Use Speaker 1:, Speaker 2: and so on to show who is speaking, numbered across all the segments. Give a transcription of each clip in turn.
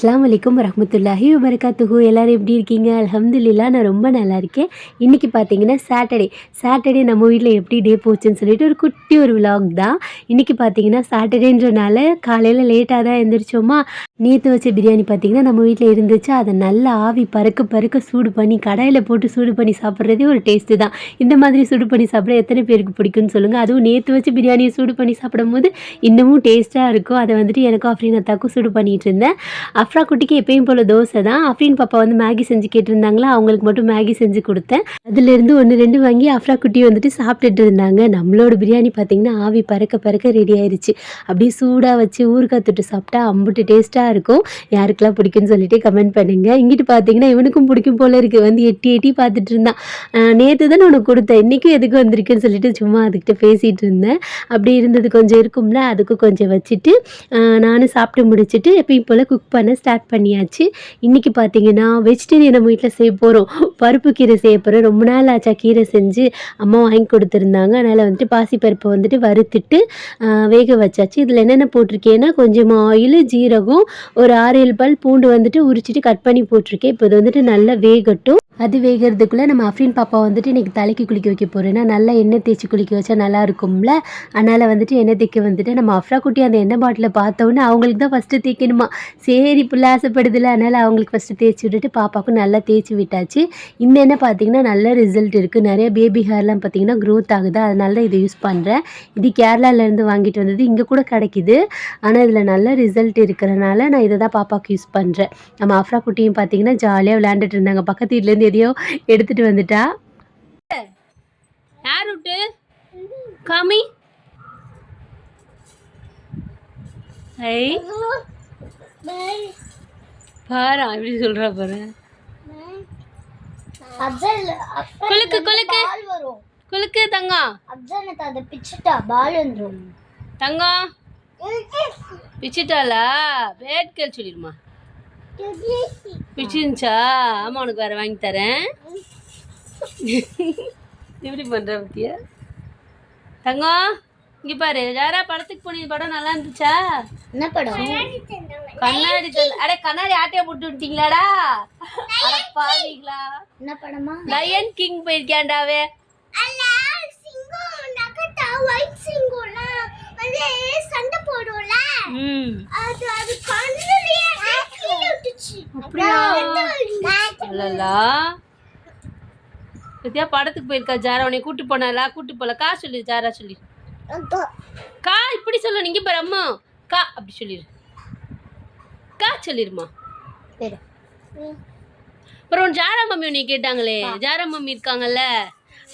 Speaker 1: அஸ்லாம் வலைக்கம் வரஹ்மத்துல்லாஹி வபரகாத்துஹு. எல்லாரும் எப்படி இருக்கீங்க? அலமதுல்லா நான் ரொம்ப நல்லா இருக்கேன். இன்றைக்கி பார்த்தீங்கன்னா சாட்டர்டே சாட்டர்டே நம்ம வீட்டில் எப்படி டே போச்சுன்னு சொல்லிட்டு ஒரு குட்டி ஒரு விலாக் தான். இன்றைக்கி பார்த்தீங்கன்னா சாட்டர்டேன்றனால காலையில் லேட்டாக தான் எழுந்திரிச்சோமா நேற்று வச்ச பிரியாணி பார்த்தீங்கன்னா நம்ம வீட்டில் இருந்துச்சு. அதை நல்லா ஆவி பறக்க பறக்க சூடு பண்ணி கடாயில் போட்டு சூடு பண்ணி சாப்பிட்றதே ஒரு டேஸ்ட்டு தான். இந்த மாதிரி சூடு பண்ணி சாப்பிட எத்தனை பேருக்கு பிடிக்கும்னு சொல்லுங்கள் அதுவும் நேற்று வச்சு பிரியாணியை சூடு பண்ணி சாப்பிடும்போது இன்னமும் டேஸ்ட்டாக இருக்கும். அதை வந்துட்டு எனக்கும் அஃப்ரீன் அத்தாக்கும் சூடு பண்ணிகிட்டு இருந்தேன். அஃப்ரா குட்டிக்கு எப்பயும் போல் தோசை தான். அஃப்ரீன் பாப்பா வந்து மேகி செஞ்சு கேட்டிருந்தாங்களா அவங்களுக்கு மட்டும் மேகி செஞ்சு கொடுத்தேன். அதுலேருந்து ஒன்று ரெண்டு வாங்கி அஃப்ரா குட்டி வந்துட்டு சாப்பிட்டுட்டு இருந்தாங்க. நம்மளோட பிரியாணி பார்த்தீங்கன்னா ஆவி பறக்க பறக்க ரெடி ஆயிடுச்சு அப்படியே சூடாக வச்சு ஊறுகாய் தொட்டு சாப்பிட்டா அம்புட்டு டேஸ்ட்டாக இருக்கும். யாருக்கெல்லாம் பிடிக்கும்னு சொல்லிட்டு கமெண்ட் பண்ணுங்க. இங்கிட்டு பார்த்தீங்கன்னா இவனுக்கும் பிடிக்கும் போல இருக்குது வந்து எட்டி எட்டி பார்த்துட்டு இருந்தான். நேற்று தான் உனக்கு கொடுத்தேன். இன்றைக்கும் எதுக்கு வந்திருக்குன்னு சொல்லிட்டு சும்மா அதுக்கிட்ட பேசிகிட்டு இருந்தேன். அப்படி இருந்தது கொஞ்சம் இருக்கும்ல. அதுக்கும் கொஞ்சம் வச்சுட்டு நானும் சாப்பிட்டு முடிச்சுட்டு எப்பயும் போல் குக் பண்ண ஸ்டார்ட் பண்ணியாச்சு. இன்றைக்கி பார்த்தீங்கன்னா வெஜிடேரியன் நம்ம வீட்டில் செய்ய போகிறோம் பருப்பு கீரை செய்ய போகிறோம் ரொம்ப நாள் ஆச்சா. கீரை செஞ்சு அம்மா வாங்கி கொடுத்துருந்தாங்க. அதனால் வந்துட்டு பாசிப்பருப்பை வந்துட்டு வறுத்துட்டு வேக வச்சாச்சு. இதில் என்னென்ன போட்டிருக்கேன்னா கொஞ்சமாக ஆயில் ஜீரகம் ஒரு ஆறு ஏழு பல் பூண்டு வந்துட்டு உரிச்சிட்டு கட் பண்ணி போட்டிருக்கேன். இப்போ இது வந்துட்டு நல்லா வேகட்டும். அது வேகிறதுக்குள்ளே நம்ம அஃப்ரீன் பாப்பா வந்துட்டு இன்றைக்கி தலைக்கு குளிக்க வைக்க போகிறேன்னா நல்லா எண்ணெய் தேய்ச்சி குளிக்க வச்சா நல்லா இருக்கும்ல. அதனால் வந்துட்டு எண்ணெய் தேய்க்க வந்துட்டு நம்ம அஃப்ரா குட்டி அந்த எண்ணெய் பாட்டிலை பார்த்தோன்னே அவங்களுக்கு தான் ஃபஸ்ட்டு தேய்க்கணுமா. சரி பிள்ளை ஆசைப்படுதில்ல அதனால் அவங்களுக்கு ஃபஸ்ட்டு தேய்ச்சி விட்டுட்டு பாப்பாவுக்கும் நல்லா தேய்ச்சி விட்டாச்சு. இந்த எண்ணெய் பார்த்தீங்கன்னா நல்ல ரிசல்ட் இருக்குது நிறைய பேபி ஹேர்லாம் பார்த்தீங்கன்னா க்ரோத் ஆகுது. அதனால தான் இதை யூஸ் பண்ணுறேன் இது கேரளாவிலேருந்து வாங்கிட்டு வந்தது. இங்கே கூட கிடைக்குது. ஆனால் இதில் நல்ல ரிசல்ட் இருக்கிறனால நான் இதை தான் பாப்பாவுக்கு யூஸ் பண்ணுறேன் நம்ம அஃப்ரா குட்டியும் பார்த்தீங்கன்னா ஜாலியாக விளையாண்டுட்டு இருந்தாங்க. பக்கத்து வீட்லேருந்து எதையோ எடுத்துகிட்டு வந்துட்டா.
Speaker 2: யார் விட்டு காமி? ஐ. பாரா எப்படி சொல்றா பாரு. குலுக்கு குலுக்கு.
Speaker 3: பால் வரும்
Speaker 2: குலுக்கு தங்கம்.
Speaker 3: அப்சல் அதை பிச்சுட்டா பால் வந்துரும்.
Speaker 2: தங்கம். பிச்சிட்டாளா? பேட் கேள் சொல்லிடுமா. பிச்சிருந்துச்சா? ஆமா உனக்கு வேற வாங்கி தரேன். எப்படி பண்ற பத்தியா? தங்கம் இங்க பாரு. யாரா படத்துக்கு போனீங்க? படம் நல்லா இருந்துச்சா?
Speaker 3: என்ன படம்?
Speaker 2: கண்ணாடி அட கண்ணாடி ஆட்டையை போட்டு விட்டீங்களாடா? அட பாவீங்களா?
Speaker 3: என்ன படமா?
Speaker 2: லயன் கிங் போயிருக்கேன்டாவே
Speaker 3: அது அது கண்ணுலயே கீழே விட்டுச்சு
Speaker 2: அப்படியா? படத்துக்கு போயிருக்கா ஜாரா? உன்னை கூட்டு போனாலா கூட்டு போல. கா சொல்லு ஜாரா சொல்லி. கா இப்படி சொல்லு நீங்க பாரு அம்மா. கா அப்படி சொல்லிடு கா சொல்லிடுமா அப்புறம் ஜாரா மம்மி உன்னை கேட்டாங்களே. ஜாரா மம்மி இருக்காங்கல்ல.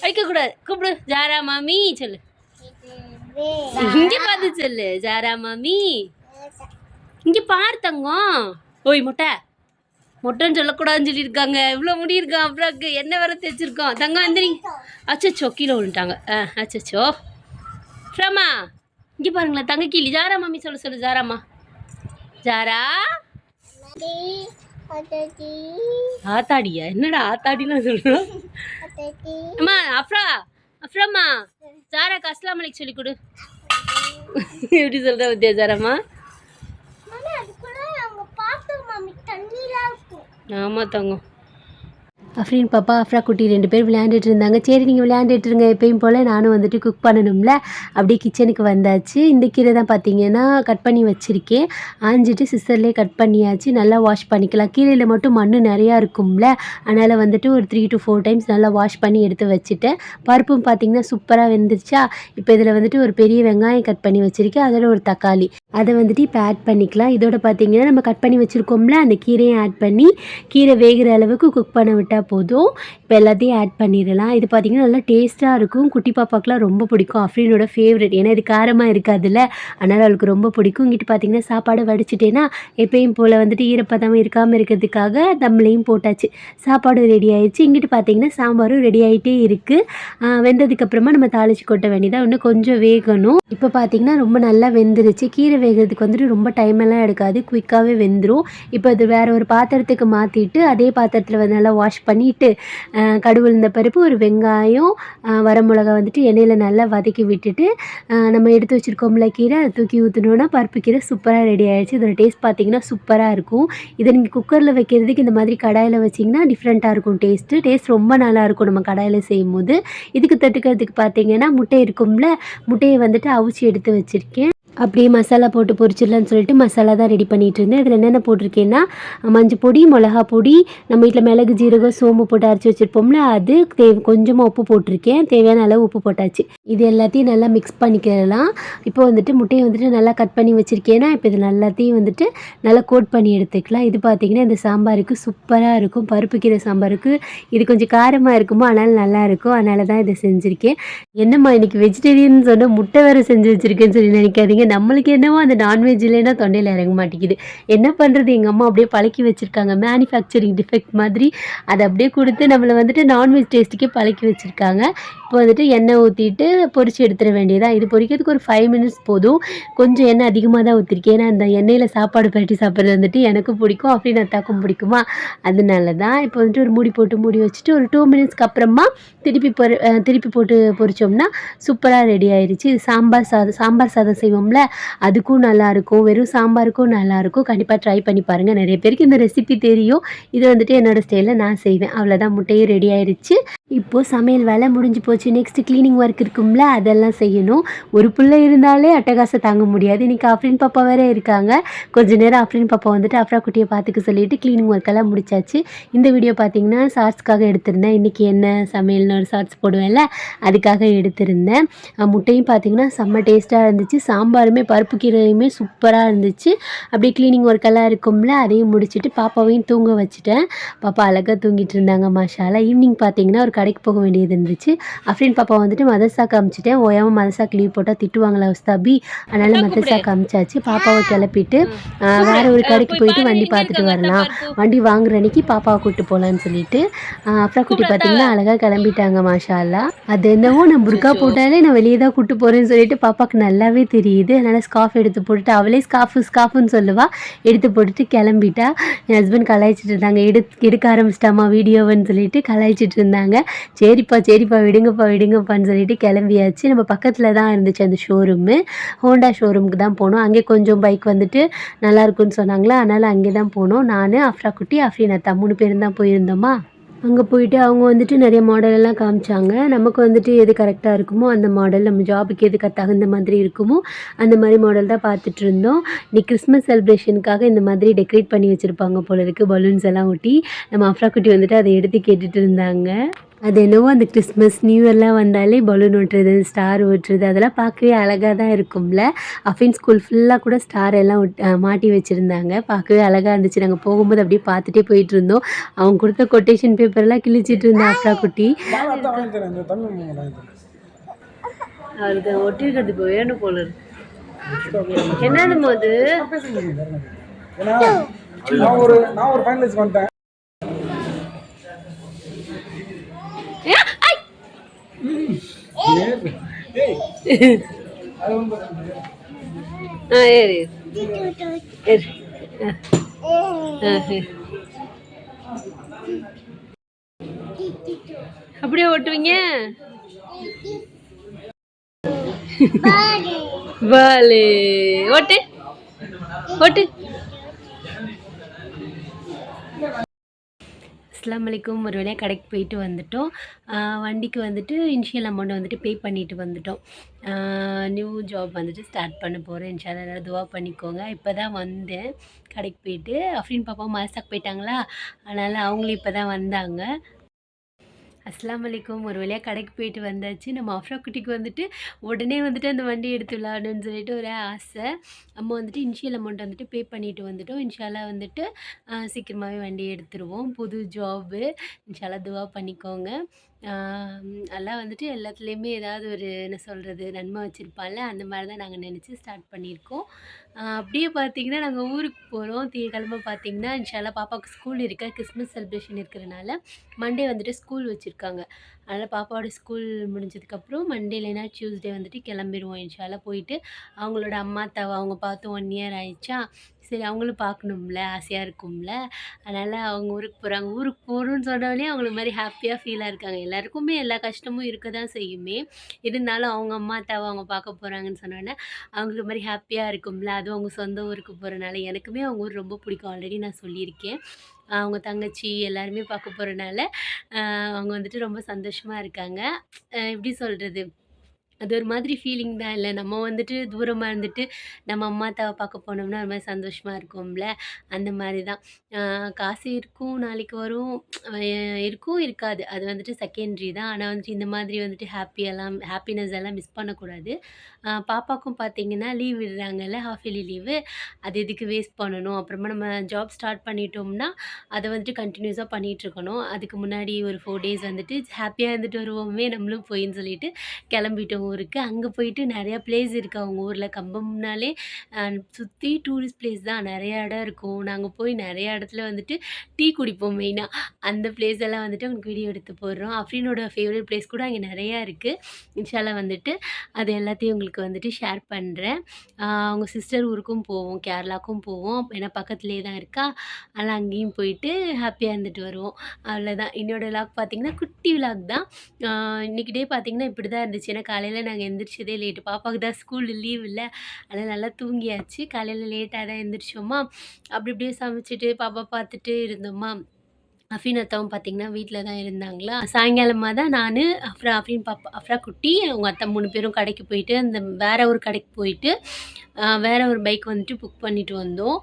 Speaker 2: வைக்க கூடாது கூப்பிடு. ஜாரா மாமி சொல்லு. இங்க பார்த்து சொல்லு ஜாரா மாமி. இங்க பார் தங்கம். ஓய் முட்டை. முட்டைன்னு சொல்லக்கூடாதுன்னு சொல்லியிருக்காங்க. இவ்வளோ முடி இருக்கான் அப்புறம் என்ன வர தைச்சிருக்கோம் தங்கம் வந்துறீங்க அச்சச்சோ கீழே விழுந்துட்டாங்க. ஆ அச்சச்சோ. ஃப்ரமா இங்கே பாருங்களேன் தங்க கீழி. ஜாரா மம்மி சொல்ல சொல்லு ஜாராம்மா ஜாரா? ஆத்தாடியா? என்னடா ஆத்தாடிலாம் சொல்கிறோம் அம்மா அஃப்ரா அஃப்ராம்மா ஜாராக்கு அஸ்லாம் அலைக்கு சொல்லி கொடு. எப்படி சொல்கிற வித்யா ஜாராம்மா ஆமாம் தங்கம்.
Speaker 1: அஃப்ரீன் பாப்பா அஃப்ரா குட்டி ரெண்டு பேர் விளையாண்டுட்டு இருந்தாங்க. சரி நீங்கள் விளையாண்டுட்டு இருங்க எப்பயும் போல் நானும் வந்துட்டு குக் பண்ணணும்ல? அப்படியே கிச்சனுக்கு வந்தாச்சு. இந்த கீரை தான் பார்த்தீங்கன்னா கட் பண்ணி வச்சுருக்கேன். ஆஞ்சிட்டு சிஸ்டர்லேயே கட் பண்ணியாச்சு. நல்லா வாஷ் பண்ணிக்கலாம். கீரையில் மட்டும் மண் நிறையா இருக்கும்ல. அதனால் வந்துட்டு ஒரு த்ரீ டு ஃபோர் டைம்ஸ் நல்லா வாஷ் பண்ணி எடுத்து வச்சுட்டேன். பருப்பும் பார்த்தீங்கன்னா சூப்பராக வெந்துருச்சா? இப்போ இதில் வந்துட்டு ஒரு பெரிய வெங்காயம் கட் பண்ணி வச்சுருக்கேன். அதோட ஒரு தக்காளி. அதை வந்துட்டு இப்போ ஆட் பண்ணிக்கலாம். இதோட பார்த்தீங்கன்னா நம்ம கட் பண்ணி வச்சுருக்கோம்ல அந்த கீரையும் ஆட் பண்ணி கீரை வேகிற அளவுக்கு குக் பண்ண விட்டால் போதும். இப்போ எல்லாத்தையும் ஆட் பண்ணிடலாம். இது பார்த்திங்கன்னா நல்லா டேஸ்ட்டாக இருக்கும். குட்டி பாப்பாக்கெலாம் ரொம்ப பிடிக்கும். அஃப்ரீனோட ஃபேவரட் ஏன்னா இது காரமாக இருக்காதுல்ல. அதனால் அவளுக்கு ரொம்ப பிடிக்கும். இங்கிட்டு பார்த்திங்கன்னா சாப்பாடு வடிச்சிட்டேன்னா எப்பயும் போல் வந்துட்டு ஈரப்பதம் இருக்காமல் இருக்கிறதுக்காக தம்ளையும் போட்டாச்சு. சாப்பாடும் ரெடி ஆயிடுச்சு. இங்கிட்டு பார்த்திங்கன்னா சாம்பாரும் ரெடி ஆகிட்டே இருக்குது வெந்ததுக்கப்புறமா நம்ம தாளிச்சு கொட்ட வேண்டியதாக இன்னும் கொஞ்சம் வேகணும். இப்போ பார்த்திங்கன்னா ரொம்ப நல்லா வெந்துருச்சு. கீரை வேகிறதுக்கு வந்துட்டு ரொம்ப டைம் எல்லாம் எடுக்காது. குயிக்காகவே வெந்துடும் இப்போ இது வேறு ஒரு பாத்திரத்துக்கு மாற்றிட்டு அதே பாத்திரத்தில் வந்து நல்லா வாஷ் பண்ணி பண்ணிவிட்டு கடுகு உளுந்த பருப்பு ஒரு வெங்காயம் வரமிளகா வந்துட்டு எண்ணெயில் நல்லா வதக்கி விட்டுட்டு நம்ம எடுத்து வச்சுருக்கோம்ல கீரை அதை தூக்கி ஊற்றினோன்னா பருப்பு கீரை சூப்பராக ரெடி ஆகிடுச்சு இதோட டேஸ்ட் பார்த்தீங்கன்னா சூப்பராக இருக்கும். இதை நீங்கள் குக்கரில் வைக்கிறதுக்கு இந்த மாதிரி கடாயில் வச்சிங்கன்னா டிஃப்ரெண்ட்டாக இருக்கும் டேஸ்ட்டு டேஸ்ட் ரொம்ப நல்லா இருக்கும் நம்ம கடாயில் செய்யும் போது இதுக்கு தட்டுக்கிறதுக்கு பார்த்தீங்கன்னா முட்டை இருக்கும்ல முட்டையை வந்துட்டு அவிச்சு எடுத்து வச்சுருக்கேன். அப்படியே மசாலா போட்டு பொரிச்சிடலான்னு சொல்லிட்டு மசாலா தான் ரெடி பண்ணிகிட்டு இருந்தேன். இதில் என்னென்ன போட்டிருக்கேன்னா மஞ்சள் பொடி மிளகா பொடி நம்ம வீட்டில் மிளகு ஜீரகம் சோம்பு போட்டு அரைச்சி வச்சுருப்போம்ல அது தேவை கொஞ்சமாக உப்பு போட்டிருக்கேன். தேவையான அளவு உப்பு போட்டாச்சு. இது எல்லாத்தையும் நல்லா மிக்ஸ் பண்ணிக்கலாம். இப்போ வந்துட்டு முட்டையை வந்துட்டு நல்லா கட் பண்ணி வச்சுருக்கேன்னா இப்போ இது எல்லாத்தையும் வந்துட்டு நல்லா கோட் பண்ணி எடுத்துக்கலாம். இது பார்த்திங்கன்னா இந்த சாம்பாருக்கு சூப்பராக இருக்கும். பருப்பு கீரை சாம்பாருக்கு இது கொஞ்சம் காரமாக இருக்குமோ அதனால் நல்லாயிருக்கும் அதனால தான் இதை செஞ்சுருக்கேன். என்னம்மா இன்றைக்கி வெஜிடேரியன் சொன்னால் முட்டை வேறு செஞ்சு வச்சுருக்கேன்னு சொல்லி நினைக்காதீங்க. நம்மளுக்கு என்னவோ அந்த நான்வெஜ் இல்லைன்னா தொண்டையில் இறங்க மாட்டேங்குது. என்ன பண்ணுறது எங்கள் அம்மா அப்படியே பழக்கி வச்சுருக்காங்க. மேனுஃபேக்சரிங் டிஃபெக்ட் மாதிரி. அதை அப்படியே கொடுத்து நம்மளை வந்துட்டு நான்வெஜ் டேஸ்ட்டுக்கே பழக்கி வச்சுருக்காங்க. இப்போ வந்துட்டு எண்ணெய் ஊற்றிட்டு பொரிச்சு எடுத்துட வேண்டியதான் இது பொரிக்கிறதுக்கு ஒரு ஃபைவ் மினிட்ஸ் போதும். கொஞ்சம் எண்ணெய் அதிகமாக தான் ஊற்றிருக்கேன் ஏன்னா அந்த எண்ணெயில் சாப்பாடு பரட்டி சாப்பிட்றது வந்துட்டு எனக்கும் பிடிக்கும். அப்படின்னு அத்தாக்கும் பிடிக்குமா? அதனால தான் இப்போ வந்துட்டு ஒரு மூடி போட்டு மூடி வச்சுட்டு ஒரு டூ மினிட்ஸ்க்கு அப்புறமா திருப்பி பொரி திருப்பி போட்டு பொரிச்சோம்னா சூப்பராக ரெடி ஆயிடுச்சு இது சாம்பார் சாதம் சாம்பார் சாதம் செய்வோம்ல? அதுக்கும் நல்லாயிருக்கும் வெறும் சாம்பாருக்கும் நல்லாயிருக்கும் கண்டிப்பாக ட்ரை பண்ணி பாருங்கள் நிறைய பேருக்கு இந்த ரெசிபி தெரியும். இது வந்துட்டு என்னோடய ஸ்டைலில் நான் செய்வேன். அவ்வளோதான் முட்டையும் ரெடி ஆயிடுச்சு இப்போது சமையல் வேலை முடிஞ்சு போச்சு. நெக்ஸ்ட் க்ளீனிங் ஒர்க் இருக்கும்ல? அதெல்லாம் செய்யணும். ஒரு பிள்ளை இருந்தாலே அட்டகாசம் தாங்க முடியாது. இன்றைக்கி அப்ரின் பாப்பா வேறே இருக்காங்க. கொஞ்ச நேரம் அஃப்ரின் பாப்பா வந்துட்டு அப்ரா குட்டியை பார்த்துக்க சொல்லிட்டு க்ளீனிங் ஒர்க்கெல்லாம் முடிச்சாச்சு. இந்த வீடியோ பார்த்தீங்கன்னா ஷார்ட்ஸ்க்காக எடுத்திருந்தேன். இன்றைக்கி என்ன சமையல்னு ஒரு ஷார்ட்ஸ் போடுவேன்ல அதுக்காக எடுத்திருந்தேன். முட்டையும் பார்த்தீங்கன்னா செம்ம டேஸ்ட்டாக இருந்துச்சு. சாம்பார் சாம்பாருமே பருப்பு கீரையுமே சூப்பராக இருந்துச்சு. அப்படியே க்ளீனிங் ஒர்க்கெல்லாம் இருக்கும்ல அதையும் முடிச்சுட்டு பாப்பாவையும் தூங்க வச்சுட்டேன். பாப்பா அழகாக தூங்கிட்டு இருந்தாங்க மாஷாலா ஈவினிங் பார்த்தீங்கன்னா ஒரு கடைக்கு போக வேண்டியது இருந்துச்சு. அஃப்ரின் பாப்பா வந்துட்டு மதர்சா காமிச்சிட்டேன் ஓயாமல் மதர்சாக்கு லீவ் போட்டால் திட்டுவாங்களா உஸ்தாபி? அதனால் மதர்சா காமிச்சாச்சு பாப்பாவை கிளப்பிட்டு வேற ஒரு கடைக்கு போயிட்டு வண்டி பார்த்துட்டு வரலாம். வண்டி வாங்குற அன்னைக்கு பாப்பாவை கூப்பிட்டு போகலான்னு சொல்லிட்டு அஃப்ரா குட்டி பார்த்தீங்கன்னா அழகாக கிளம்பிட்டாங்க மாஷா அல்லா அது என்னவோ நான் புர்கா போட்டாலே நான் வெளியே தான் கூப்பிட்டு போகிறேன்னு சொல்லிட்டு பாப்பாவுக்கு நல்லாவே தெரியுது. அதனால் ஸ்காஃப் எடுத்து போட்டுட்டு அவளே ஸ்காஃபு ஸ்கார்ஃபுன்னு சொல்லுவா. எடுத்து போட்டுட்டு கிளம்பிட்டா. என் ஹஸ்பண்ட் கலாய்ச்சிட்டு இருந்தாங்க. எடுத்து எடுக்க ஆரம்பிச்சிட்டாமா வீடியோவுன்னு சொல்லிட்டு கலாய்ச்சிட்டு இருந்தாங்க. சரிப்பா சரிப்பா விடுங்கப்பா விடுங்கப்பான்னு சொல்லிட்டு கிளம்பியாச்சு. நம்ம பக்கத்தில் தான் இருந்துச்சு அந்த ஷோரூமு ஹோண்டா ஷோரூமுக்கு தான் போனோம். அங்கே கொஞ்சம் பைக் வந்துட்டு நல்லாயிருக்குன்னு சொன்னாங்களா? அதனால் அங்கே தான் போனோம். நான் அஃப்ரா குட்டி அஃப்ரீனா மூணு பேரும் தான் போயிருந்தோமா? அங்கே போயிட்டு அவங்க வந்துட்டு நிறைய மாடலெல்லாம் காமிச்சாங்க. நமக்கு வந்துட்டு எது கரெக்டாக இருக்குமோ அந்த மாடல் நம்ம ஜாபுக்கு எது தகுந்த மாதிரி இருக்குமோ அந்த மாதிரி மாடல் தான் பார்த்துட்டு இருந்தோம். இன்னைக்கு கிறிஸ்மஸ் செலிப்ரேஷனுக்காக இந்த மாதிரி டெக்கரேட் பண்ணி வச்சுருப்பாங்க போல இருக்குது பலூன்ஸ் எல்லாம் ஒட்டி நம்ம அஃப்ரா குட்டி வந்துட்டு அதை எடுத்து கேட்டுட்டு இருந்தாங்க. அது என்னவோ அந்த கிறிஸ்மஸ் நியூ இயர்லாம் வந்தாலே பலூன் ஒட்டுறது ஸ்டார் ஒட்டுறது அதெல்லாம் பார்க்கவே அழகாக தான் இருக்கும்ல. அஃபின் ஸ்கூல் ஃபுல்லாக கூட ஸ்டார் எல்லாம் மாட்டி வச்சுருந்தாங்க. பார்க்கவே அழகாக இருந்துச்சு. நாங்கள் போகும்போது அப்படியே பார்த்துட்டே போயிட்டு இருந்தோம். அவங்க கொடுத்த கொட்டேஷன் பேப்பர்லாம் கிழிச்சிட்டு இருந்தா அக்கா குட்டி.
Speaker 2: அவருக்கு ஒட்டிருக்கிறது இப்போ வேணும் போல என்னது போது
Speaker 4: நான் ஒரு நான் ஒரு ஃபைனலிஸ்ட் வந்துட்டேன் ஏய் அது வந்து
Speaker 2: ஆ ஏறு ஏறு. ஆ. ஆ, சரி. அப்படியே ஓட்டுவீங்க? பாலு. ஓட்டு. ஓட்டு.
Speaker 1: அஸ்லாம் வலைக்கும் ஒரு வழியாக கடைக்கு போயிட்டு வந்துட்டோம். வண்டிக்கு வந்துட்டு இன்ஷியல் அமௌண்ட் வந்துட்டு பே பண்ணிட்டு வந்துட்டோம். நியூ ஜாப் வந்துட்டு ஸ்டார்ட் பண்ண போகிறேன் இன்ஷால்லா எல்லாரும் துவா பண்ணிக்கோங்க. இப்போ தான் வந்தேன். கடைக்கு போயிட்டு அஃப்ரின் பாப்பா மாசாக்கு போயிட்டாங்களா? அதனால் அவங்களும் இப்போ தான் வந்தாங்க. அஸ்லாம் வலைக்கும் ஒரு வழியாக கடைக்கு போயிட்டு வந்தாச்சு. நம்ம அஃப்ரா குட்டிக்கு வந்துட்டு உடனே வந்துட்டு அந்த வண்டி எடுத்து விளாடணும்னு சொல்லிட்டு ஒரு ஆசை. நம்ம வந்துட்டு இன்ஷியல் அமௌண்ட் வந்துட்டு பே பண்ணிட்டு வந்துட்டோம். இன்ஷால்லா வந்துட்டு சீக்கிரமாகவே வண்டி எடுத்துருவோம். புது ஜாபு இன்ஷாலா துவா பண்ணிக்கோங்க. எல்லாம் வந்துட்டு எல்லாத்துலேயுமே ஏதாவது ஒரு என்ன சொல்கிறது நன்மை வச்சுருப்பான்ல அந்த மாதிரி தான் நாங்கள் நினச்சி ஸ்டார்ட் பண்ணியிருக்கோம். அப்படியே பார்த்தீங்கன்னா நாங்கள் ஊருக்கு போகிறோம் திங்கக்கிழமை பார்த்தீங்கன்னா இன்ஷால்லா பாப்பாவுக்கு ஸ்கூல் இருக்க. கிறிஸ்மஸ் செலிப்ரேஷன் இருக்கிறனால மண்டே வந்துட்டு ஸ்கூல் வச்சுருக்காங்க. அதனால் பாப்பாவோட ஸ்கூல் முடிஞ்சதுக்கப்புறம் மண்டே இல்லைன்னா டியூஸ்டே வந்துட்டு கிளம்பிடுவோம். இன்ஷால்லா போயிட்டு அவங்களோட அம்மா அத்தாவை அவங்க பார்த்து ஒன் இயர் ஆயிடுச்சா சரி அவங்களும் பார்க்கணும்ல ஆசையாக இருக்கும்ல. அதனால் அவங்க ஊருக்கு போகிறாங்க ஊருக்கு போகிறோன்னு சொன்னோடனே அவங்களுக்கு மாதிரி ஹாப்பியாக ஃபீலாக இருக்காங்க. எல்லாருக்குமே எல்லா கஷ்டமும் இருக்க தான் செய்யுமே. இருந்தாலும் அவங்க அம்மா அத்தாவை அவங்க பார்க்க போகிறாங்கன்னு சொன்னோன்னே அவங்களுக்கு மாதிரி ஹாப்பியாக இருக்கும்ல. அதுவும் அவங்க சொந்த ஊருக்கு போகிறனால எனக்குமே அவங்க ஊர் ரொம்ப பிடிக்கும். ஆல்ரெடி நான் சொல்லியிருக்கேன். அவங்க தங்கச்சி எல்லாருமே பார்க்க போகிறனால அவங்க வந்துட்டு ரொம்ப சந்தோஷமாக இருக்காங்க. எப்படி சொல்கிறது அது ஒரு மாதிரி ஃபீலிங் தான். இல்லை நம்ம வந்துட்டு தூரமாக இருந்துட்டு நம்ம அம்மா அத்தாவை பார்க்க போனோம்னா ஒரு மாதிரி சந்தோஷமாக இருக்கும்ல? அந்த மாதிரி தான். காசு இருக்கும் நாளைக்கு வரும். இருக்கும் இருக்காது. அது வந்துட்டு செகண்ட்ரி தான். ஆனால் வந்துட்டு இந்த மாதிரி வந்துட்டு ஹாப்பியெல்லாம் ஹாப்பினஸ் எல்லாம் மிஸ் பண்ணக்கூடாது. பாப்பாக்கும் பார்த்தீங்கன்னா லீவ் விடுறாங்கல்ல ஹாஃப் இயர்லி லீவு அது எதுக்கு வேஸ்ட் பண்ணணும்? அப்புறமா நம்ம ஜாப் ஸ்டார்ட் பண்ணிட்டோம்னா அதை வந்துட்டு கண்டினியூஸாக பண்ணிகிட்ருக்கணும் அதுக்கு முன்னாடி ஒரு ஃபோர் டேஸ் வந்துட்டு ஹாப்பியாக இருந்துட்டு வருவோமே நம்மளும் போயின்னு சொல்லிட்டு கிளம்பிட்டோம். ஊருக்கு அங்கே போயிட்டு நிறையா பிளேஸ் இருக்குது அவங்க ஊரில் கம்பம்னாலே சுற்றி டூரிஸ்ட் பிளேஸ் தான். நிறையா இடம் இருக்கும். நாங்கள் போய் நிறையா இடத்துல வந்துட்டு டீ குடிப்போம் மெயினாக அந்த பிளேஸ் எல்லாம் வந்துட்டு உங்களுக்கு வீடியோ எடுத்து போடுறோம். அஃப்ரீனோட ஃபேவரட் பிளேஸ் கூட அங்கே நிறையா இருக்குது இன்ஷால்லா வந்துட்டு அது எல்லாத்தையும் உங்களுக்கு வந்துட்டு ஷேர் பண்ணுறேன் அவங்க சிஸ்டர் ஊருக்கும் போவோம். கேரளாவுக்கும் போவோம். ஏன்னா பக்கத்துலேயே தான் இருக்கா. அதனால் அங்கேயும் போயிட்டு ஹாப்பியாக இருந்துட்டு வருவோம். அவ்வளோதான் என்னோடய விலாக் பார்த்தீங்கன்னா குட்டி விலாக் தான். ஆஹ் டே பார்த்தீங்கன்னா இப்படி தான் இருந்துச்சு. ஏன்னா காலையில் நாங்கள் எந்திரிச்சதே லேட்டு பாப்பாவுக்கு தான் ஸ்கூல் லீவ் இல்லை. அதனால் நல்லா தூங்கியாச்சு. காலையில் லேட்டாக தான் எந்திரிச்சோமா. அப்படி இப்படியே சமைச்சிட்டு பாப்பா பார்த்துட்டு இருந்தோமா. அஃபின் அத்தாவும் பார்த்தீங்கன்னா வீட்டில் தான் இருந்தாங்களா? சாயங்காலமாக தான் நான் அஃப்ரா அஃபின் பாப்பா அஃப்ரா குட்டி அவங்க அத்தை மூணு பேரும் கடைக்கு போயிட்டு அந்த வேற ஒரு கடைக்கு போயிட்டு வேற ஒரு பைக் வந்துட்டு புக் பண்ணிட்டு வந்தோம்.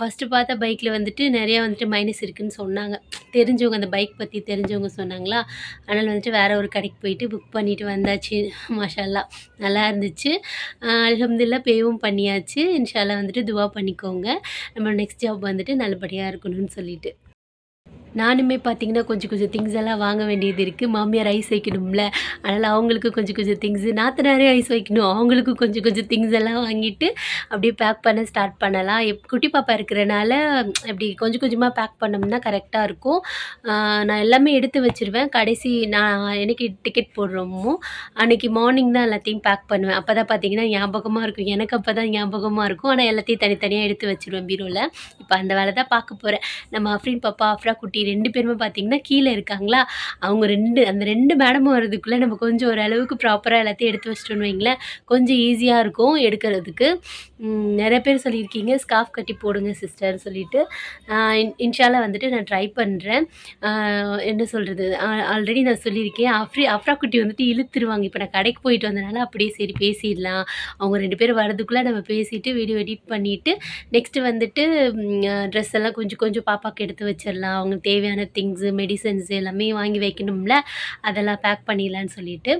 Speaker 1: ஃபஸ்ட்டு பார்த்த பைக்கில் வந்துட்டு நிறையா வந்துட்டு மைனஸ் இருக்குன்னு சொன்னாங்க. தெரிஞ்சவங்க அந்த பைக் பற்றி தெரிஞ்சவங்க சொன்னாங்களா? அதனால் வந்துட்டு வேற ஒரு கடைக்கு போயிட்டு புக் பண்ணிட்டு வந்தாச்சு. மாஷால்லா நல்லா இருந்துச்சு. அலமதுல்லா பேவும் பண்ணியாச்சு. இன்ஷால்லா வந்துட்டு துவா பண்ணிக்கோங்க. நம்ம நெக்ஸ்ட் ஜாப் வந்துட்டு நல்லபடியாக இருக்கணும்னு சொல்லிட்டு. நானுமே பார்த்தீங்கன்னா கொஞ்சம் கொஞ்சம் திங்ஸ் எல்லாம் வாங்க வேண்டியது இருக்குது மாமியார் ஐஸ் வைக்கணும்ல. அதனால் அவங்களுக்கும் கொஞ்சம் கொஞ்சம் திங்ஸு நாத்தனாரே ஐஸ் வைக்கணும். அவங்களுக்கும் கொஞ்சம் கொஞ்சம் திங்ஸ் எல்லாம் வாங்கிட்டு அப்படியே பேக் பண்ண ஸ்டார்ட் பண்ணலாம். எப் குட்டி பாப்பா இருக்கிறனால அப்படி கொஞ்சம் கொஞ்சமாக பேக் பண்ணோம்னா கரெக்டாக இருக்கும். நான் எல்லாமே எடுத்து வச்சிருவேன். கடைசி நான் எனக்கு டிக்கெட் போடுறோமோ அன்றைக்கி மார்னிங் தான் எல்லாத்தையும் பேக் பண்ணுவேன். அப்போ தான் பார்த்தீங்கன்னா ஞாபகமாக இருக்கும். எனக்கு அப்போ தான் ஞாபகமாக இருக்கும். ஆனால் எல்லாத்தையும் தனித்தனியாக எடுத்து வச்சுருவேன் பீரோவில் இப்போ அந்த வேலை தான் பார்க்க போகிறேன் நம்ம அஃப்ரின் பாப்பா அஃப்ரா குட்டி ரெண்டு பேருமே பார்த்தீங்கன்னா கீழே இருக்காங்களா? அவங்க ரெண்டு அந்த ரெண்டு மேடமும் வர்றதுக்குள்ளே நம்ம கொஞ்சம் ஓரளவுக்கு ப்ராப்பராக எல்லாத்தையும் எடுத்து வச்சிட்டோன்னு வைங்களேன். கொஞ்சம் ஈஸியாக இருக்கும் எடுக்கிறதுக்கு. நிறைய பேர் சொல்லியிருக்கீங்க ஸ்காஃப் கட்டி போடுங்க சிஸ்டர் சொல்லிட்டு. ஆஹ் வந்துட்டு நான் ட்ரை பண்ணுறேன் என்ன சொல்கிறது ஆல்ரெடி நான் சொல்லியிருக்கேன். அஃப்ரி அஃப்ரா குட்டி வந்துட்டு இழுத்துருவாங்க. இப்போ நான் கடைக்கு போயிட்டு வந்தனால அப்படியே சரி பேசிடலாம். அவங்க ரெண்டு பேரும் வரதுக்குள்ளே நம்ம பேசிவிட்டு வீடியோ எடிட் பண்ணிவிட்டு நெக்ஸ்ட்டு வந்துட்டு ட்ரெஸ் எல்லாம் கொஞ்சம் கொஞ்சம் பாப்பாவுக்கு எடுத்து வச்சிடலாம். அவங்க தேவையான திங்ஸு மெடிசன்ஸ் எல்லாமே வாங்கி வைக்கணும்ல? அதெல்லாம் பேக் பண்ணிடலான்னு சொல்லிட்டு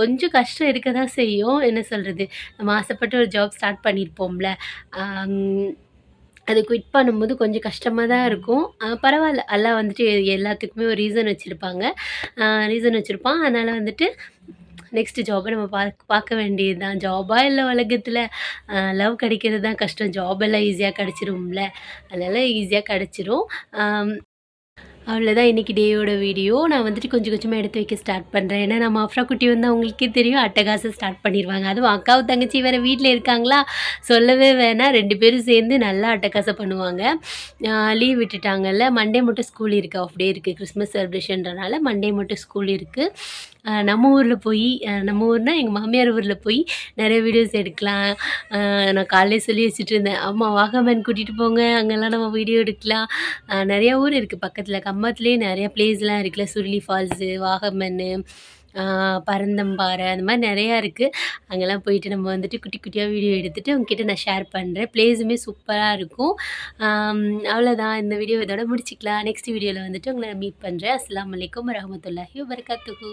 Speaker 1: கொஞ்சம் கஷ்டம் இருக்க தான் செய்யும். என்ன சொல்கிறது நம்ம ஆசைப்பட்டு ஒரு ஜாப் ஸ்டார்ட் பண்ணியிருப்போம்ல அது குவிட் பண்ணும்போது கொஞ்சம் கஷ்டமாக தான் இருக்கும். பரவாயில்ல. எல்லாம் வந்துட்டு எல்லாத்துக்குமே ஒரு ரீசன் வச்சுருப்பாங்க. ரீசன் வச்சுருப்பான். அதனால் வந்துட்டு நெக்ஸ்ட் ஜாபை நம்ம பார்க்க பார்க்க வேண்டியது தான் ஜாபாக இல்லை உலகத்தில்? லவ் கிடைக்கிறது தான் கஷ்டம். ஜாப் எல்லாம் ஈஸியாக கிடச்சிரும்ல. அதனால் ஈஸியாக கிடச்சிரும். அவ்வளோதான் இன்றைக்கி டேயோட வீடியோ நான் வந்துட்டு கொஞ்சம் கொஞ்சமாக எடுத்து வைக்க ஸ்டார்ட் பண்ணுறேன் ஏன்னா நம்ம அஃப்ரா குட்டி வந்து அவங்களுக்கே தெரியும் அட்டகாசம் ஸ்டார்ட் பண்ணிடுவாங்க அதுவும் அக்காவும் தங்கச்சி வேறு வீட்டில் இருக்காங்களா? சொல்லவே வேணாம். ரெண்டு பேரும் சேர்ந்து நல்லா அட்டகாசம் பண்ணுவாங்க. லீவ் விட்டுட்டாங்கல்ல. மண்டே மட்டும் ஸ்கூல் இருக்குது ஆஃப் டே இருக்குது கிறிஸ்மஸ் செலிப்ரேஷன்றனால மண்டே மட்டும் ஸ்கூல் இருக்குது நம்ம ஊரில் போய் நம்ம ஊர்னால் எங்கள் மாமியார் ஊரில் போய் நிறைய வீடியோஸ் எடுக்கலாம். நான் காலையிலே சொல்லி வச்சுட்டு இருந்தேன் அம்மா வாகமன் கூட்டிகிட்டு போங்க. அங்கெல்லாம் நம்ம வீடியோ எடுக்கலாம். நிறையா ஊர் இருக்குது பக்கத்தில். கம்மத்துலேயே நிறையா பிளேஸ்லாம் இருக்குல்ல சுருளி ஃபால்ஸு வாகமன்னு பரந்தம்பாறை அந்த மாதிரி நிறையா இருக்குது அங்கெல்லாம் போயிட்டு நம்ம வந்துட்டு குட்டி குட்டியாக வீடியோ எடுத்துகிட்டு உங்ககிட்ட நான் ஷேர் பண்ணுறேன் பிளேஸுமே சூப்பராக இருக்கும். அவ்வளோதான் இந்த வீடியோ இதோட முடிச்சிக்கலாம். நெக்ஸ்ட் வீடியோவில் வந்துட்டு உங்களை மீட் பண்ணுறேன் அஸ்லாம் வலைக்கம் வரஹ்மத்துல்லாஹி வபரகாத்துஹு.